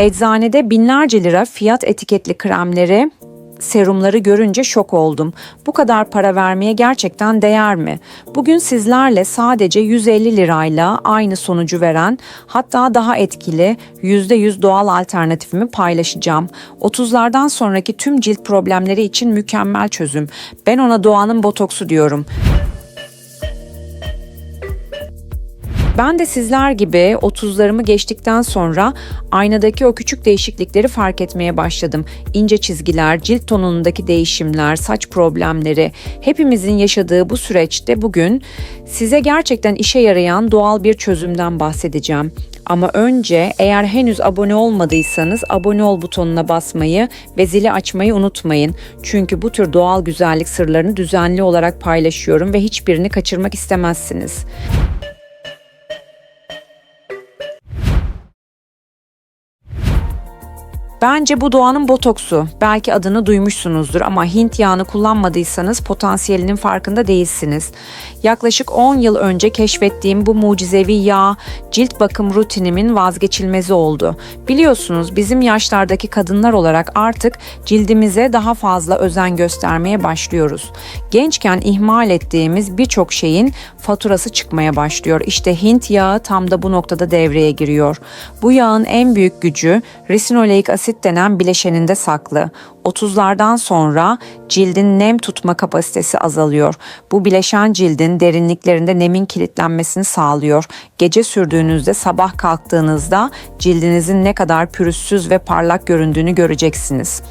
Eczanede binlerce lira fiyat etiketli kremleri, serumları görünce şok oldum. Bu kadar para vermeye gerçekten değer mi? Bugün sizlerle sadece 150 lirayla aynı sonucu veren, hatta daha etkili %100 doğal alternatifimi paylaşacağım. 30'lardan sonraki tüm cilt problemleri için mükemmel çözüm. Ben ona doğanın botoksu diyorum. Ben de sizler gibi 30'larımı geçtikten sonra aynadaki o küçük değişiklikleri fark etmeye başladım. İnce çizgiler, cilt tonundaki değişimler, saç problemleri hepimizin yaşadığı bu süreçte bugün size gerçekten işe yarayan doğal bir çözümden bahsedeceğim. Ama önce eğer henüz abone olmadıysanız abone ol butonuna basmayı ve zili açmayı unutmayın. Çünkü bu tür doğal güzellik sırlarını düzenli olarak paylaşıyorum ve hiçbirini kaçırmak istemezsiniz. Bence bu doğanın botoksu. Belki adını duymuşsunuzdur ama Hint yağını kullanmadıysanız potansiyelinin farkında değilsiniz. Yaklaşık 10 yıl önce keşfettiğim bu mucizevi yağ cilt bakım rutinimin vazgeçilmezi oldu. Biliyorsunuz bizim yaşlardaki kadınlar olarak artık cildimize daha fazla özen göstermeye başlıyoruz. Gençken ihmal ettiğimiz birçok şeyin faturası çıkmaya başlıyor. İşte Hint yağı tam da bu noktada devreye giriyor. Bu yağın en büyük gücü resinoleik asit denen bileşeninde saklı. 30'lardan sonra cildin nem tutma kapasitesi azalıyor. Bu bileşen cildin derinliklerinde nemin kilitlenmesini sağlıyor. Gece sürdüğünüzde sabah kalktığınızda cildinizin ne kadar pürüzsüz ve parlak göründüğünü göreceksiniz.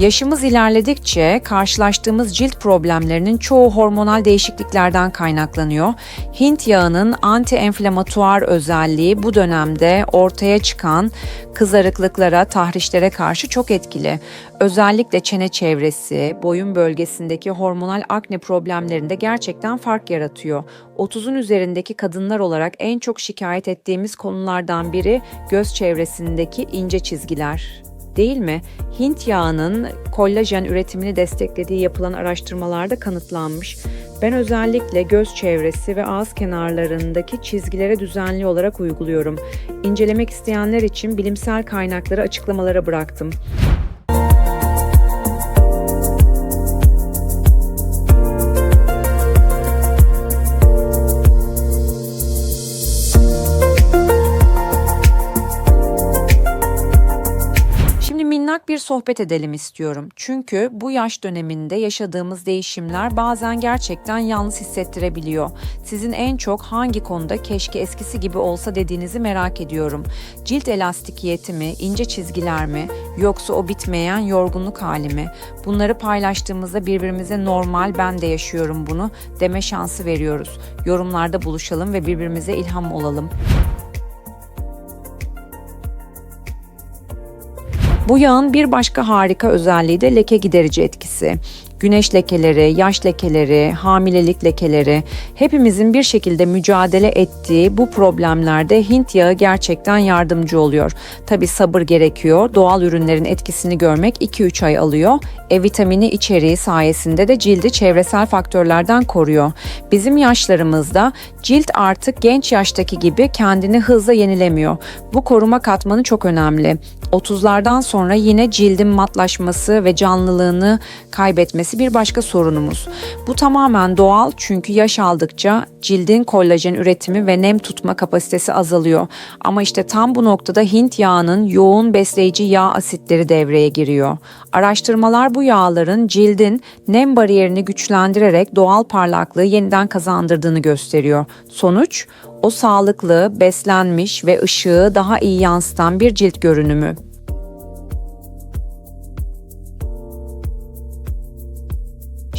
Yaşımız ilerledikçe karşılaştığımız cilt problemlerinin çoğu hormonal değişikliklerden kaynaklanıyor. Hint yağının anti-enflamatuar özelliği bu dönemde ortaya çıkan kızarıklıklara, tahrişlere karşı çok etkili. Özellikle çene çevresi, boyun bölgesindeki hormonal akne problemlerinde gerçekten fark yaratıyor. 30'un üzerindeki kadınlar olarak en çok şikayet ettiğimiz konulardan biri göz çevresindeki ince çizgiler değil mi? Hint yağının kollajen üretimini desteklediği yapılan araştırmalarda kanıtlanmış. Ben özellikle göz çevresi ve ağız kenarlarındaki çizgilere düzenli olarak uyguluyorum. İncelemek isteyenler için bilimsel kaynakları açıklamalara bıraktım. Sohbet edelim istiyorum. Çünkü bu yaş döneminde yaşadığımız değişimler bazen gerçekten yalnız hissettirebiliyor. Sizin en çok hangi konuda keşke eskisi gibi olsa dediğinizi merak ediyorum. Cilt elastikiyeti mi, ince çizgiler mi, yoksa o bitmeyen yorgunluk hali mi? Bunları paylaştığımızda birbirimize normal ben de yaşıyorum bunu deme şansı veriyoruz. Yorumlarda buluşalım ve birbirimize ilham olalım. Bu yağın bir başka harika özelliği de leke giderici etkisi güneş lekeleri, yaş lekeleri, hamilelik lekeleri hepimizin bir şekilde mücadele ettiği bu problemlerde Hint yağı gerçekten yardımcı oluyor. Tabi sabır gerekiyor. Doğal ürünlerin etkisini görmek 2-3 ay alıyor. E vitamini içeriği sayesinde de cildi çevresel faktörlerden koruyor. Bizim yaşlarımızda cilt artık genç yaştaki gibi kendini hızla yenilemiyor. Bu koruma katmanı çok önemli. 30'lardan sonra yine cildin matlaşması ve canlılığını kaybetmesi etmesi bir başka sorunumuz. Bu tamamen doğal çünkü yaş aldıkça cildin kollajen üretimi ve nem tutma kapasitesi azalıyor. Ama işte tam bu noktada Hint yağının yoğun besleyici yağ asitleri devreye giriyor. Araştırmalar bu yağların cildin nem bariyerini güçlendirerek doğal parlaklığı yeniden kazandırdığını gösteriyor. Sonuç o sağlıklı, beslenmiş ve ışığı daha iyi yansıtan bir cilt görünümü.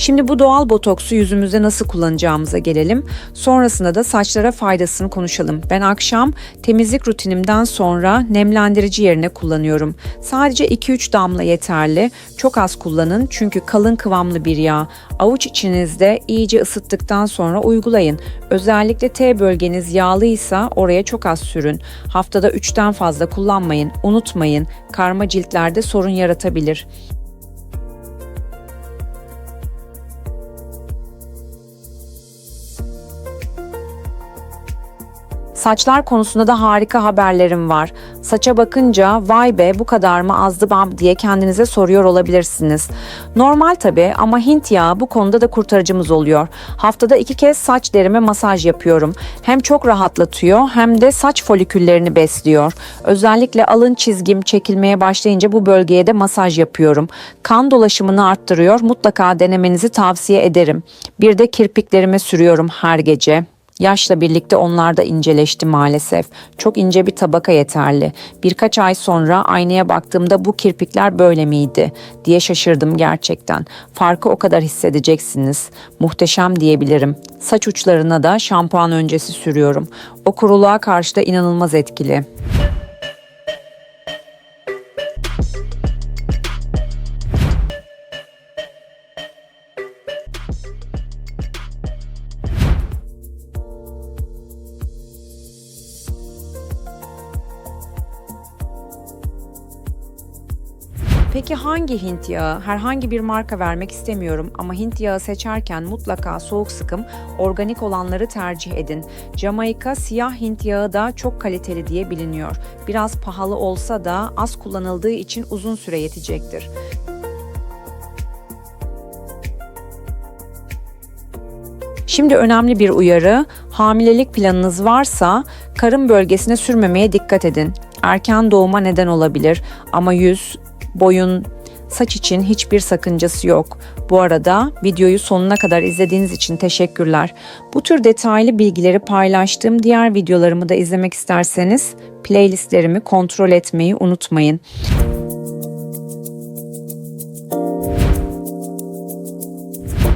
Şimdi bu doğal botoksu yüzümüzde nasıl kullanacağımıza gelelim. Sonrasında da saçlara faydasını konuşalım. Ben akşam temizlik rutinimden sonra nemlendirici yerine kullanıyorum. Sadece 2-3 damla yeterli. Çok az kullanın çünkü kalın kıvamlı bir yağ. Avuç içinizde iyice ısıttıktan sonra uygulayın. Özellikle T bölgeniz yağlıysa oraya çok az sürün. Haftada 3'ten fazla kullanmayın. Unutmayın, karma ciltlerde sorun yaratabilir. Saçlar konusunda da harika haberlerim var. Saça bakınca vay be bu kadar mı azdı bam diye kendinize soruyor olabilirsiniz. Normal tabi ama Hint yağı bu konuda da kurtarıcımız oluyor. Haftada iki kez saç derime masaj yapıyorum. Hem çok rahatlatıyor hem de saç foliküllerini besliyor. Özellikle alın çizgim çekilmeye başlayınca bu bölgeye de masaj yapıyorum. Kan dolaşımını arttırıyor. Mutlaka denemenizi tavsiye ederim. Bir de kirpiklerime sürüyorum her gece. Yaşla birlikte onlar da inceleşti maalesef. Çok ince bir tabaka yeterli. Birkaç ay sonra aynaya baktığımda bu kirpikler böyle miydi diye şaşırdım gerçekten. Farkı o kadar hissedeceksiniz. Muhteşem diyebilirim. Saç uçlarına da şampuan öncesi sürüyorum. O kuruluğa karşı da inanılmaz etkili. Peki hangi Hint yağı? Herhangi bir marka vermek istemiyorum ama Hint yağı seçerken mutlaka soğuk sıkım, organik olanları tercih edin. Jamaika siyah Hint yağı da çok kaliteli diye biliniyor. Biraz pahalı olsa da az kullanıldığı için uzun süre yetecektir. Şimdi önemli bir uyarı. Hamilelik planınız varsa karın bölgesine sürmemeye dikkat edin. Erken doğuma neden olabilir ama yüz, boyun, saç için hiçbir sakıncası yok. Bu arada videoyu sonuna kadar izlediğiniz için teşekkürler. Bu tür detaylı bilgileri paylaştığım diğer videolarımı da izlemek isterseniz playlistlerimi kontrol etmeyi unutmayın.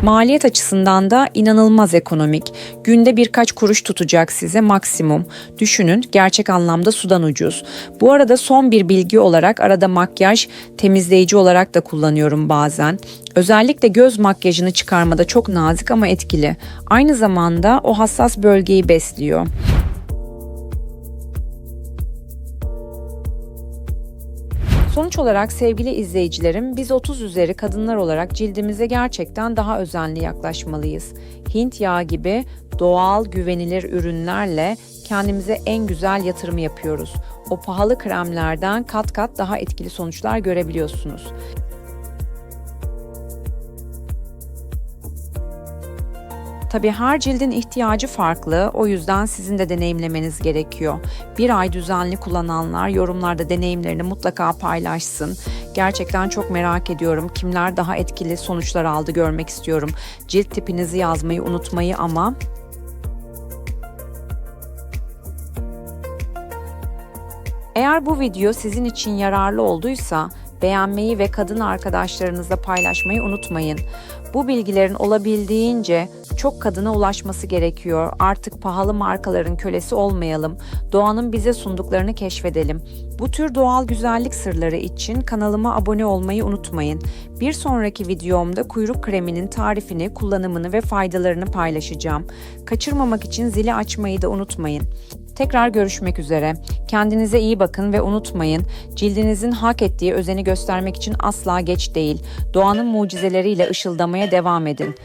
Maliyet açısından da inanılmaz ekonomik. Günde birkaç kuruş tutacak size maksimum. Düşünün gerçek anlamda sudan ucuz. Bu arada son bir bilgi olarak arada makyaj temizleyici olarak da kullanıyorum bazen. Özellikle göz makyajını çıkarmada çok nazik ama etkili. Aynı zamanda o hassas bölgeyi besliyor. Sonuç olarak sevgili izleyicilerim, biz 30 üzeri kadınlar olarak cildimize gerçekten daha özenli yaklaşmalıyız. Hint yağı gibi doğal, güvenilir ürünlerle kendimize en güzel yatırımı yapıyoruz. O pahalı kremlerden kat kat daha etkili sonuçlar görebiliyorsunuz. Tabii her cildin ihtiyacı farklı. O yüzden sizin de deneyimlemeniz gerekiyor. Bir ay düzenli kullananlar yorumlarda deneyimlerini mutlaka paylaşsın. Gerçekten çok merak ediyorum. Kimler daha etkili sonuçlar aldı görmek istiyorum. Cilt tipinizi yazmayı unutmayı ama Eğer bu video sizin için yararlı olduysa beğenmeyi ve kadın arkadaşlarınızla paylaşmayı unutmayın. Bu bilgilerin olabildiğince çok kadına ulaşması gerekiyor. Artık pahalı markaların kölesi olmayalım. Doğanın bize sunduklarını keşfedelim. Bu tür doğal güzellik sırları için kanalıma abone olmayı unutmayın. Bir sonraki videomda kuyruk kreminin tarifini, kullanımını ve faydalarını paylaşacağım. Kaçırmamak için zili açmayı da unutmayın. Tekrar görüşmek üzere. Kendinize iyi bakın ve unutmayın, cildinizin hak ettiği özeni göstermek için asla geç değil. Doğanın mucizeleriyle ışıldamaya devam edin.